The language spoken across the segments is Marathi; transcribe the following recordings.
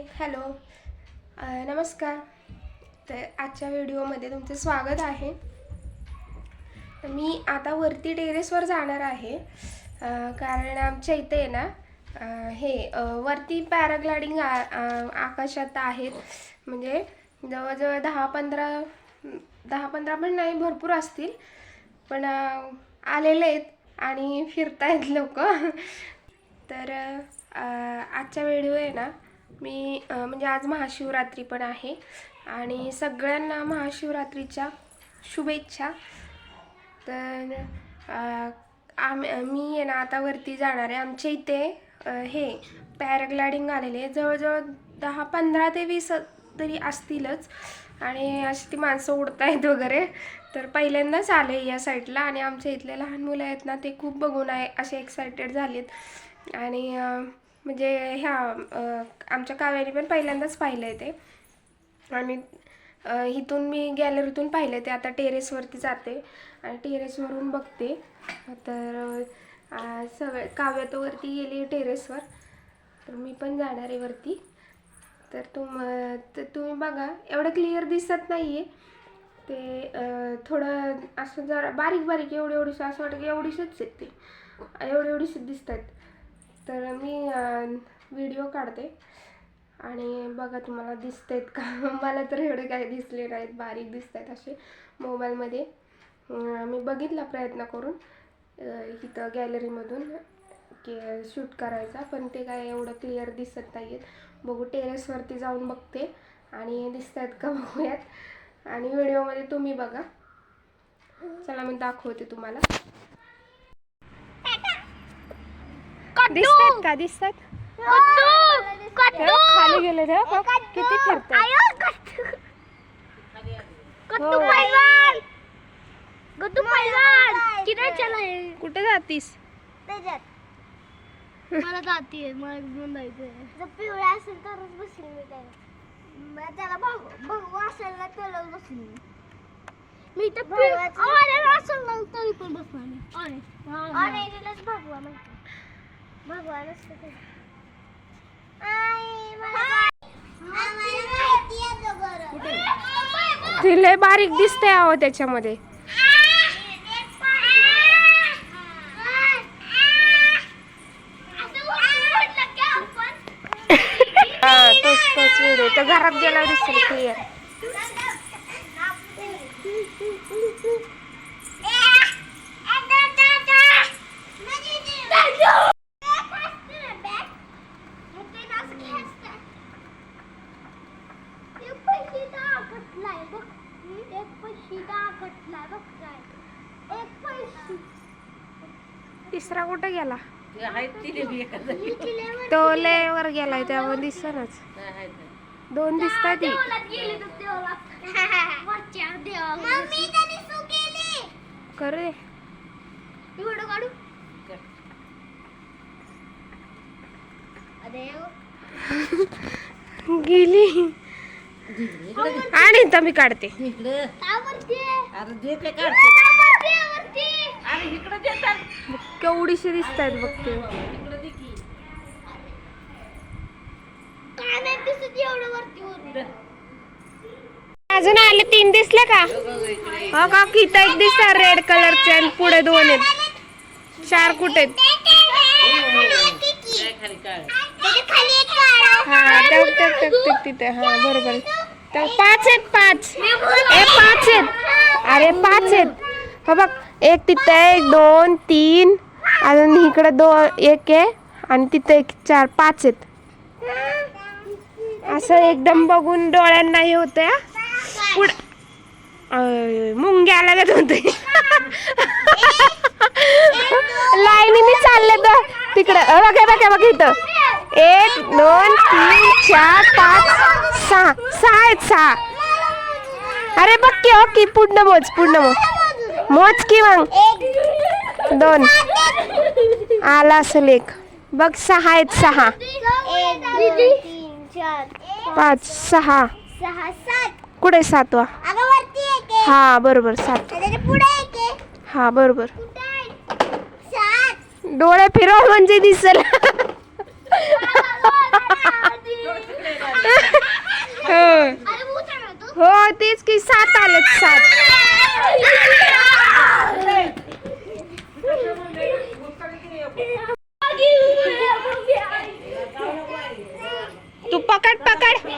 हाय हॅलो नमस्कार. तर आजच्या व्हिडिओमध्ये तुमचं स्वागत आहे. तर मी आता वरती टेरेसवर जाणार आहे. कारण आमच्या इथे आहे ना हे वरती पॅराग्लायडिंग आकाशात आहेत. म्हणजे जवळजवळ दहा पंधरा दहा पंधरा पण नाही भरपूर असतील. पण आलेले आहेत आणि फिरतायत लोक. तर आजचा व्हिडिओ आहे ना मी म्हणजे आज महाशिवरात्री पण आहे. आणि सगळ्यांना महाशिवरात्रीच्या शुभेच्छा. तर अ, आम मी आहे ना आता वरती जाणार आहे. आमच्या इथे हे पॅराग्लायडिंग आलेले आहे. जवळजवळ दहा पंधरा ते वीस तरी असतीलच. आणि अशी ती माणसं उडतायत वगैरे. तर पहिल्यांदाच आले या साईडला. आणि आमच्या इथले लहान मुलं आहेत ना ते खूप बघून आहे असे एक्सायटेड झालेत. आणि म्हणजे ह्या आमच्या काव्याने पण पहिल्यांदाच पाहिलं आहे ते. आणि इथून मी गॅलरीतून पाहिलं ते. आता टेरेसवरती जाते आणि टेरेसवरून बघते. तर सगळे काव्य तो वरती गेली टेरेसवर. तर मी पण जाणार आहे वरती. तर तुम तर तुम्ही बघा एवढं क्लिअर दिसत नाही आहे ते थोडं असं जरा बारीक बारीक एवढी एवढीसं असं वाटतं की एवढीशीच आहेत ते एवढी एवढीशीच दिसत आहेत तर मी व्हिडिओ काढते. आणि बघा तुम्हाला दिसत आहेत का? मला तर एवढे काही दिसले नाहीत. बारीक दिसत आहेत असे मोबाईलमध्ये. मी बघितला प्रयत्न करून इथं गॅलरीमधून की शूट करायचा पण ते काय एवढं क्लिअर दिसत नाही आहेत बघू टेरेसवरती जाऊन बघते. आणि दिसत आहेत का बघूयात. आणि व्हिडिओमध्ये तुम्ही बघा. चला मी दाखवते तुम्हाला. दिसतात का? दिसतात? खाली गेले किती फिरतात. कुठे जातीस? मला जाते मला घेऊन जायचंय. पिवळा असेल तरच बसेल मी त्याला त्याला भगवा असेल ना त्यालाच बसेल मी. मी तर ऑरेंज असेल ना तरी पण बसणार मी. ऑरेंजलाच भगवा माहिती आहे तो लय बारीक दिसते अहो त्याच्यामध्ये हा तोच तोच व्हिडिओ तर घरात गेल्यावर दिसेल क्लिअर तिसरा कुठे गेला? तो लय वर गेलाय त्यामुळे दिसनच दोन दिसतात ती. कर रे. काढू. अरे गेली. आणि इथं मी काढते. अरे जे ते काढते. केवढीशी दिसत आहेत बघते अजून आले तीन दिसले का? हो का? किती एक दिसतात रेड कलरचे आणि पुढे दोन आहेत. चार कुठे आहेत? काय खाली काय? हा तिथे. हा बरोबर. तर पाच आहेत पाच. ए पाच आहेत. अरे पाच आहेत. हो बघ. एक तिथं एक दोन तीन. अजून इकडं दोन एक आहे आणि तिथं एक चार पाच आहेत. असं एकदम बघून डोळ्यांना हे होतं पुढ. मुंग्या लागत होते. लाईनीने चालले तर तिकडं. बघा बघा बघ इथं. एक दोन तीन चार पाच सहा. सहा आहेत सहा. अरे बघ की हो की पूर्ण मोज पूर्ण मोज. मोज की मग दोन. आला असेल एक बघ सहा आहेत सहा. पाच सहा. कुठे सातवा हा बरोबर सात. हा बरोबर. डोळे फिरव म्हणजे दिसल. हो. हो. तेच की सात आलेत सात.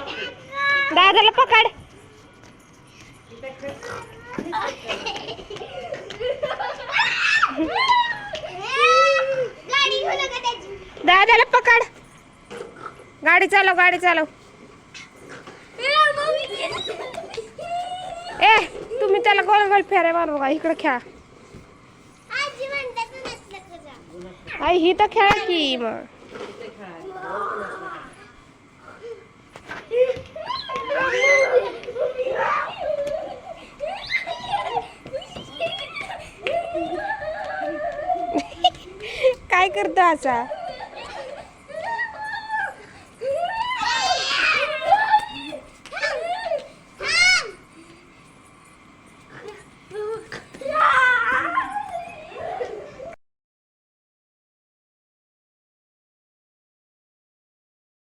दादाला पकड. दादाला पकड. गाडी चालव गाडी चालव. ए तुम्ही त्याला गोल गोल फेरे मारू का इकडे खेळा. आई ही तर खेळा की मग. काय करतो असा?